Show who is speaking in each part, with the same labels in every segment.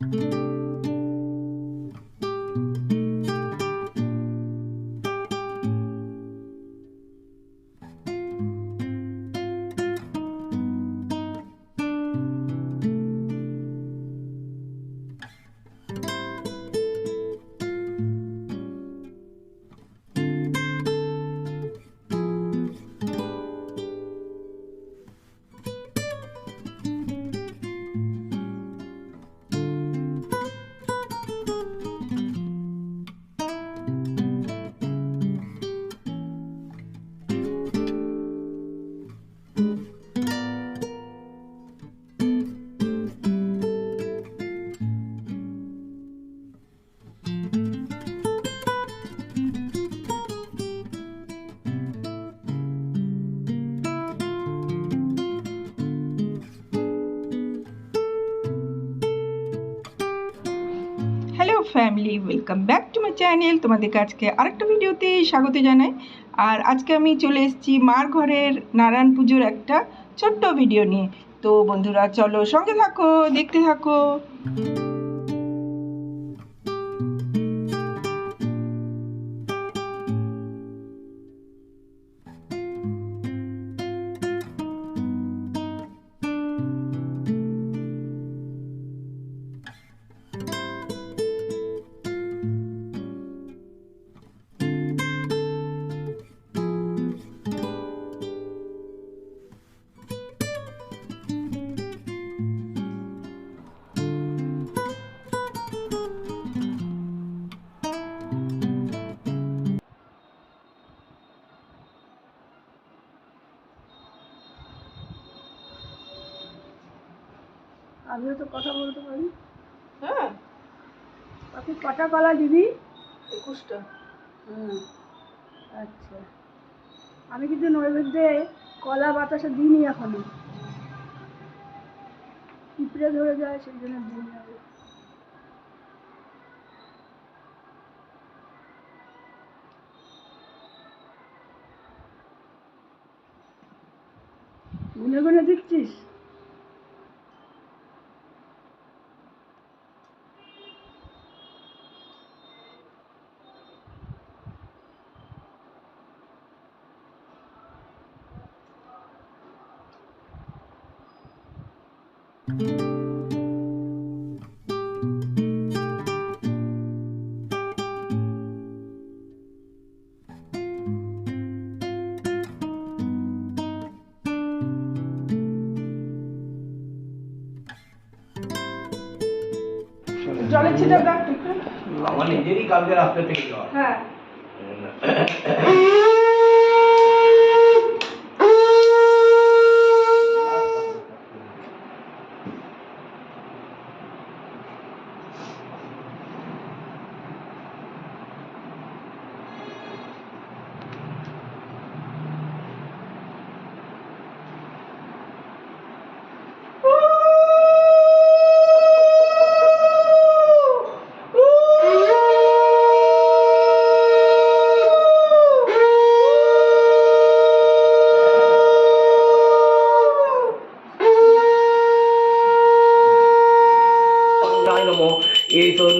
Speaker 1: thank you family welcome back to my channel তোমাদেরকে আজকে আরেকটা ভিডিওতে স্বাগত জানাই। আর আজকে আমি চলে এসেছি মার ঘরের নারায়ণ পুজোর একটা ছোট্ট ভিডিও নিয়ে। তো বন্ধুরা, চলো সঙ্গে থাকো, দেখতে থাকো।
Speaker 2: আমিও তো কথা বলতে পারি।
Speaker 1: হ্যাঁ।
Speaker 2: আপনি কটা কলা দিবি
Speaker 1: একুশটা।
Speaker 2: হুম। আচ্ছা। আমি কিন্তু নৈবেদ্যে কলা বাতাসা দিইনি এখনও। পিঁপড়ে ধরে যায় সেই জন্য দিই না গুনে গুনে দিচ্ছিস?
Speaker 1: জলের ছিটা দাও একটু।
Speaker 3: আমার নিজেরই কালকে রাস্তা থেকে যাওয়া।
Speaker 1: হ্যাঁ।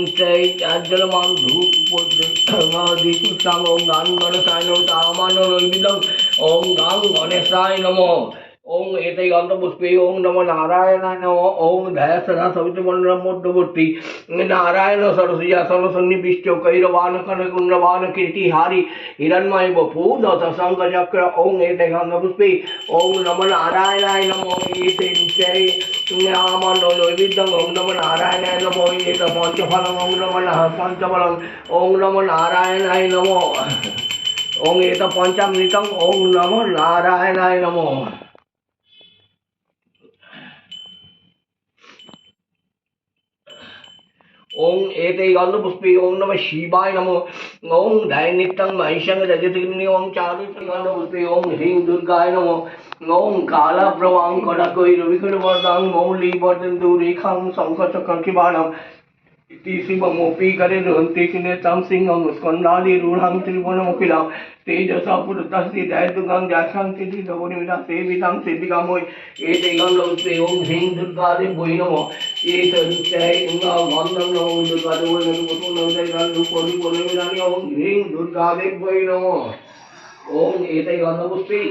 Speaker 3: এই তন্ত্রাই চার্জল মান ধূপ উপদ্রীপুষ্টাং ওম গান গণেশায় নম তামান নৈবিদং ওম গাং ওম এটাই অন্তপুষ্পে ওম নম নারায়ণায় ওম ধ্যায় সদা সবিতমণ্ডল মধ্যবর্তী নারায়ণ সরসিয়াসন সন্নিবিষ্ট কৈরবান কনকুণ্ডবান কীর্তিহারি হিরণ্ময় বপু দত শঙ্খ চক্র ওম এটাই অন্তপুষ্পে ওম নম নারায়ণায় নম এতে নৈবেদ্যং ওম নম নারায়ণায় নম এত পঞ্চফলং ওম নম পঞ্চফলং ওম নম নারায়ণায় নম ওম এত পঞ্চামৃতং ওম নম নারায়ণায় নম ওম এতে গন্ধপুষ্পী, ওং নম শিবায় নম, ওং ধ্যায় নিত্যং মহিষং রজতিগ্নি ওং চারুতি গন্ধপুষ্পী, ওং হ্রিং দুর্গায় নম, ওং কালা প্রবাং কটাকৈ রবিকুল বর্দাং মৌলি বর্দন্তু রেখাং শঙ্খ চক্র কিবাণম इति शिवमोऽपि करन्ति शिनेतां सिंहं स्कन्दादिरूढां त्रिभुवनमुखिलां तेजसा पुरतस्ति दैदुगां जासां सिद्धिदवनिमिता सेवितां सिद्धिकामोय एते गन्धवस्ते ॐ ह्रीं दुर्गादे वै नमः एतन्त्यै गङ्गा वन्दं नमो दुर्गादे वै नमः पुनोदय गन्धुपरि पुनमिदानि ॐ ह्रीं दुर्गादे वै नमः ॐ एते गन्धवस्ते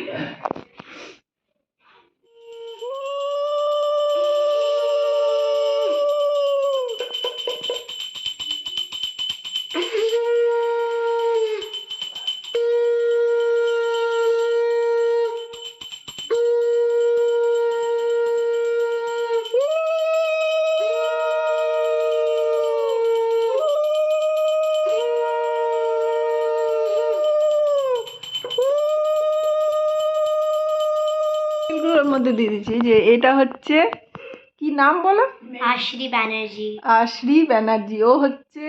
Speaker 1: মধ্যে দিয়ে দিচ্ছি যে এটা হচ্ছে কি নাম বলো?
Speaker 4: আশ্রি ব্যানার্জি।
Speaker 1: আশ্রী ব্যানার্জি ও হচ্ছে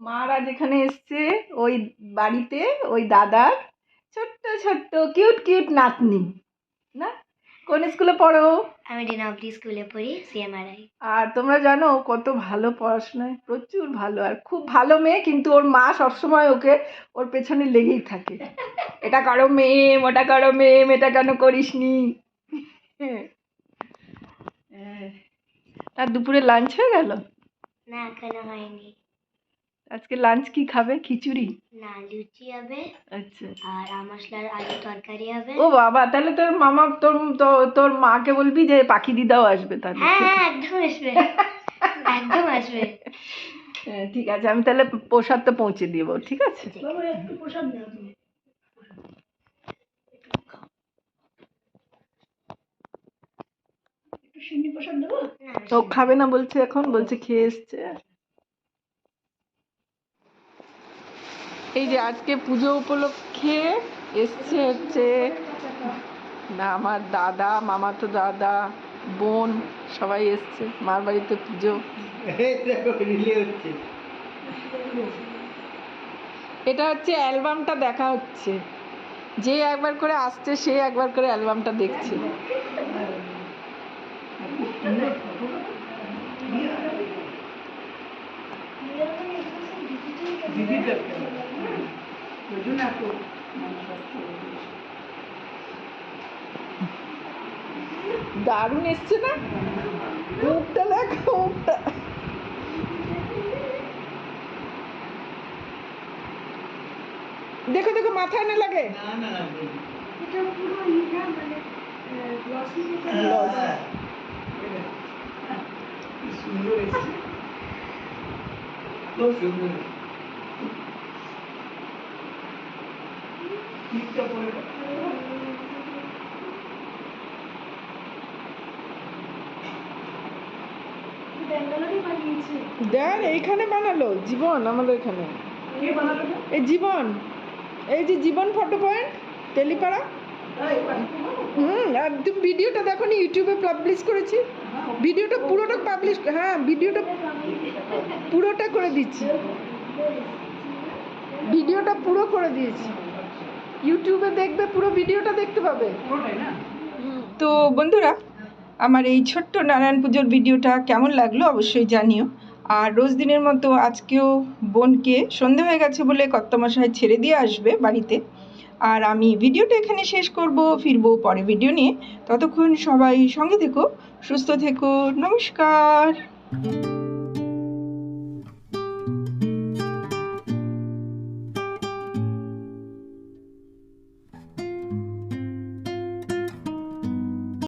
Speaker 1: মারা যেখানে এসছে ওই বাড়িতে ওই দাদার ছোট্ট ছোট্ট কিউট কিউট নাতনি না? কোন স্কুলে পড়ো?
Speaker 4: আমি ডিনাবলি স্কুলে পড়ি সিএমআরআই।
Speaker 1: আর তোমরা জানো কত ভালো পড়াশোনায় প্রচুর ভালো আর খুব ভালো মেয়ে কিন্তু ওর মা সবসময় ওকে ওর পেছনে লেগেই থাকে। এটা করো মেম ওটা করো মেম এটা কেন করিসনি। আর দুপুরে লাঞ্চ হয়ে গেল?
Speaker 4: না এখনও হয়নি।
Speaker 1: আজকে লাঞ্চ কি খাবে? খিচুড়ি?
Speaker 4: না লুচি হবে।
Speaker 1: আচ্ছা।
Speaker 4: আর আলু তরকারি হবে।
Speaker 1: ও বাবা তাহলে তোর মামা তোর তো- তোর মাকে বলবি যে পাখি দিদাও আসবে তাহলে।
Speaker 4: হ্যাঁ হ্যাঁ একদম আসবে। একদম আসবে।
Speaker 1: হ্যাঁ, ঠিক আছে আমি তাহলে প্রসাদটা পৌঁছে দিব ঠিক আছে।
Speaker 2: বাবা একটু প্রসাদ নেও তুমি। সিন্নি প্রসাদ দেবো?
Speaker 4: না,
Speaker 1: তো খাবে না বলছে এখন বলছে খেয়ে এসছে। এই যে আজকে পুজো উপলক্ষে এসছে হচ্ছে না আমার দাদা মামা তো দাদা বোন সবাই এসছে মার বাড়িতে পুজো। এটা হচ্ছে অ্যালবামটা দেখা হচ্ছে। যে একবার করে আসছে সে একবার করে অ্যালবামটা দেখছে। দারুণ এসছে না? মুখটা দেখো মুখটা দেখো দেখো মাথায় না লাগে?
Speaker 2: না না এটা পুরো ইটা মানে গ্লসি ব্যাঙ্গালোরে বানিয়েছে
Speaker 1: দেখ এইখানে বানালো জীবন আমাদের এখানে। এই জীবন। এই যে জীবন ফটো পয়েন্ট তেলিপাড়া? হুম তুমি ভিডিওটা দেখো নি, ইউটিউবে পাবলিশ করেছি। ভিডিওটা পুরোটা পাবলিশ হ্যাঁ ভিডিওটা পুরোটা করে দিচ্ছি। ভিডিওটা পুরো করে দিয়েছি। ইউটিউবে দেখবে, পুরো ভিডিওটা দেখতে পাবে। তো বন্ধুরা, আমার এই ছোট্ট নারায়ণ পুজোর ভিডিওটা কেমন লাগল অবশ্যই জানিও। আর রোজ দিনের মতো আজকেও বোনকে সন্ধে হয়ে গেছে বলে কর্তমশাই ছেড়ে দিয়ে আসবে বাড়িতে। আর আমি ভিডিওটা এখানে শেষ করব, ফিরবো পরে ভিডিও নিয়ে। ততক্ষণ সবাই সঙ্গে থেকো, সুস্থ থেকো, নমস্কার।